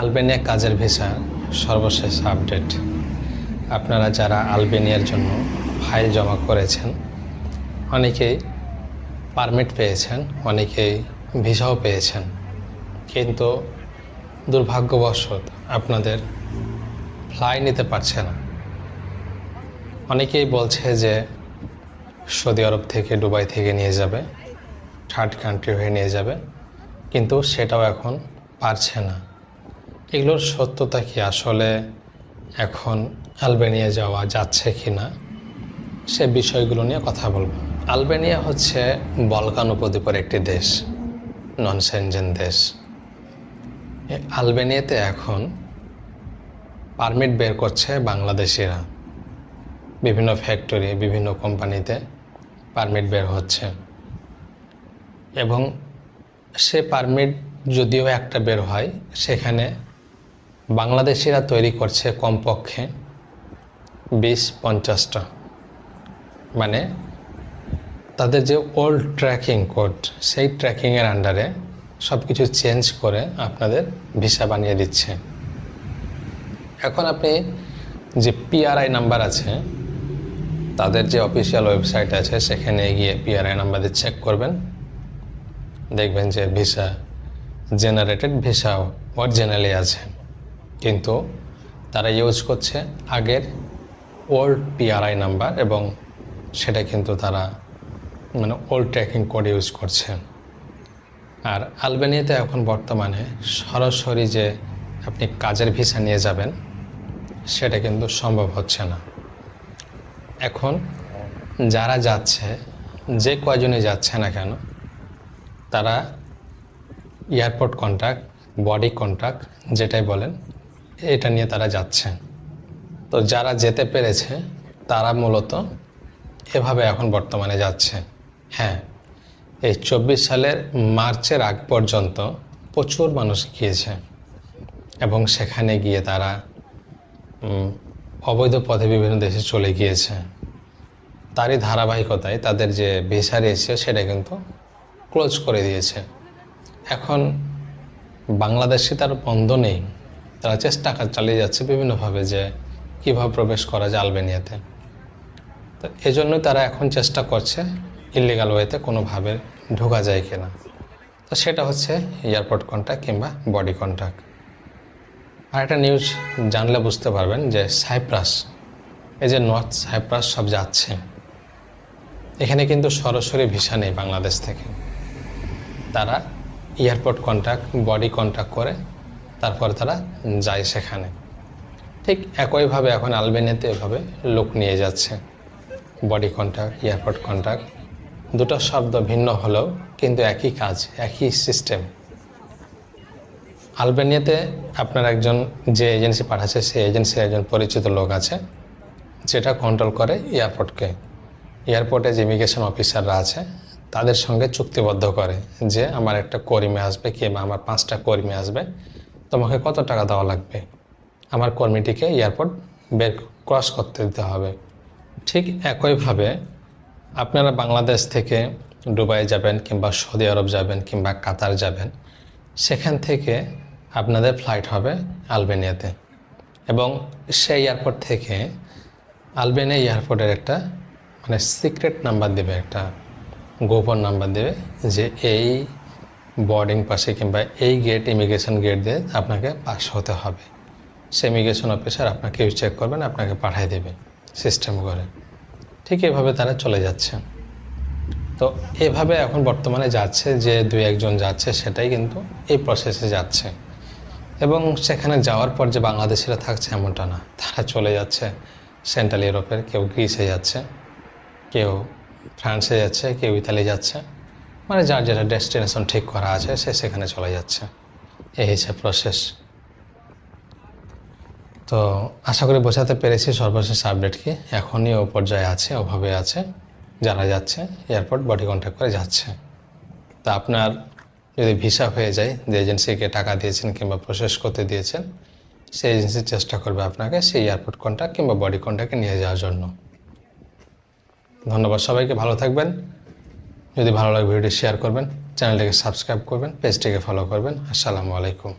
Albania কাজের visa সর্বশেষ update. আপনারা যারা আলবেনিয়ার জন্য ফাইল জমা করেছেন, অনেকেই পারমিট পেয়েছেন, অনেকেই ভিসাও পেয়েছেন। কিন্তু দুর্ভাগ্যবশত আপনাদের ফ্লাই নিতে পারছে না। অনেকেই বলছে যে সৌদি আরব থেকে দুবাই থেকে নিয়ে যাবে, থার্ড কান্ট্রি হয়ে নিয়ে যাবে, কিন্তু সেটাও এখন পারছে না। এগুলোর সত্যতা কি আসলে এখন আলবেনিয়া যাওয়া যাচ্ছে কি না? সে বিষয়গুলো নিয়ে কথা বলব। আলবেনিয়া হচ্ছে বলকান উপদ্বীপের একটি দেশ নন সেনজেন দেশ আলবেনিয়াতে এখন পারমিট বের করছে বাংলাদেশিরা। বিভিন্ন ফ্যাক্টরি, বিভিন্ন কোম্পানিতে পারমিট বের হচ্ছে। এবং সে পারমিট যদিও একটা বের হয়, সেখানে বাংলাদেশিরা তৈরি করছে কমপক্ষে বিশ, পঞ্চাশটা। মানে তাদের যে ওল্ড ট্র্যাকিং কোড সেই ট্র্যাকিংয়ের আন্ডারে সব কিছু চেঞ্জ করে আপনাদের ভিসা বানিয়ে দিচ্ছে। এখন আপনি যে পিআরআই নাম্বার আছে, তাদের যে অফিসিয়াল ওয়েবসাইট আছে, সেখানে গিয়ে পিআরআই নাম্বার চেক করবেন। দেখবেন যে ভিসা জেনারেটেড ভিসা অরিজিনালি আছে। কিন্তু তারা ইউজ করছে আগের ওল্ড পিআরআই নাম্বার এবং সেটা কিন্তু তারা মানে ওল্ড ট্র্যাকিং কোড ইউজ করছে। আর আলবেনিয়াতে এখন বর্তমানে সরাসরি যে আপনি কাজের ভিসা নিয়ে যাবেন, সেটা কিন্তু সম্ভব হচ্ছে না। এখন যারা যাচ্ছে, যে কয়জনে যাচ্ছে না কেন, তারা এয়ারপোর্ট কন্ট্রাক্ট বডি কন্ট্রাক্ট যেটাই বলেন এটা নিয়ে তারা যাচ্ছে। তো যারা যেতে পেরেছে, তারা মূলত এভাবে এখন বর্তমানে যাচ্ছে। হ্যাঁ এই চব্বিশ সালের মার্চের আগ পর্যন্ত প্রচুর মানুষ গিয়েছে এবং সেখানে গিয়ে তারা অবৈধ পথে বিভিন্ন দেশে চলে গিয়েছে। তারই ধারাবাহিকতায় তাদের যে ভিসা রেশিও সেটা কিন্তু ক্লোজ করে দিয়েছে। এখন বাংলাদেশে তার বন্ধ নেই। তারা চেষ্টা চালিয়ে যাচ্ছে বিভিন্নভাবে যে কীভাবে প্রবেশ করা যায় আলবেনিয়াতে। তো এজন্যই তারা এখন চেষ্টা করছে ইলিগাল ওয়েতে কোনোভাবে ঢোকা যায় কিনা। তো সেটা হচ্ছে এয়ারপোর্ট কন্ট্যাক্ট কিংবা বডি কন্ট্যাক্ট আর একটা নিউজ জানলে বুঝতে পারবেন যে সাইপ্রাস, এই যে নর্থ সাইপ্রাস সব যাচ্ছে। এখানে কিন্তু সরাসরি ভিসা নেই বাংলাদেশ থেকে। তারা এয়ারপোর্ট কন্ট্যাক্ট বডি কন্ট্যাক্ট করে তারপর তারা যায় সেখানে। ঠিক একইভাবে এখন আলবেনিয়াতে এভাবে লোক নিয়ে যাচ্ছে। বডি কন্ট্যাক্ট এয়ারপোর্ট কন্ট্যাক্ট দুটো শব্দ ভিন্ন হলেও কিন্তু একই কাজ, একই সিস্টেম আলবেনিয়াতে আপনার একজন যে এজেন্সি পাঠাচ্ছে, সেই এজেন্সির একজন পরিচিত লোক আছে, যেটা কন্ট্রোল করে এয়ারপোর্টকে এয়ারপোর্টে যে ইমিগ্রেশন অফিসাররা আছে, তাদের সঙ্গে চুক্তিবদ্ধ করে যে, আমার একটা কর্মী আসবে কিংবা আমার পাঁচটা কর্মী আসবে তোমাকে কত টাকা দেওয়া লাগবে? আমার কর্মীটিকে এয়ারপোর্ট বের ক্রস করতে দিতে হবে। ঠিক একইভাবে আপনারা বাংলাদেশ থেকে দুবাই যাবেন কিংবা সৌদি আরব যাবেন কিংবা কাতার যাবেন, সেখান থেকে আপনাদের ফ্লাইট হবে আলবেনিয়াতে। এবং সেই এয়ারপোর্ট থেকে আলবেনিয়া এয়ারপোর্টের একটা মানে সিক্রেট নাম্বার দেবে, একটা গোপন নাম্বার দেবে যে এই বোর্ডিং পাশে কিংবা এই গেট ইমিগ্রেশন গেট দিয়ে আপনাকে পাস হতে হবে। সে ইমিগ্রেশন অফিসার আপনাকে চেক করবেন, আপনাকে পাঠিয়ে দেবে সিস্টেম করে। ঠিক এভাবে তারা চলে যাচ্ছে। তো এভাবে এখন বর্তমানে যাচ্ছে যে দুই একজন যাচ্ছে, সেটাই কিন্তু এই প্রসেসে যাচ্ছে। এবং সেখানে যাওয়ার পর যে বাংলাদেশিরা থাকছে এমনটা না। তারা চলে যাচ্ছে সেন্ট্রাল ইউরোপের কেউ গ্রিসে যাচ্ছে, কেউ ফ্রান্সে যাচ্ছে, কেউ ইতালি যাচ্ছে। মানে যার যেটা ডেস্টিনেশন ঠিক করা আছে, সে সেখানে চলে যাচ্ছে। এই হচ্ছে প্রসেস তো আশা করি বোঝাতে পেরেছি সর্বশেষ আপডেট কি। এখনই ও পর্যায়ে আছে, ওভাবে আছে, যারা যাচ্ছে এয়ারপোর্ট বডি কন্ট্যাক্ট করে যাচ্ছে। তা আপনার যদি ভিসা হয়ে যায়, যে এজেন্সিকে টাকা দিয়েছেন কিংবা প্রসেস করতে দিয়েছেন, সেই এজেন্সি চেষ্টা করবে আপনাকে সেই এয়ারপোর্ট কন্ট্যাক্ট কিংবা বডি কন্ট্যাক্টে নিয়ে যাওয়ার জন্য। ধন্যবাদ সবাইকে, ভালো থাকবেন। যদি ভালো লাগে ভিডিওটি শেয়ার করবেন চ্যানেলটিকে সাবস্ক্রাইব করবেন পেজটিকে ফলো করবেন। আসসালামু আলাইকুম।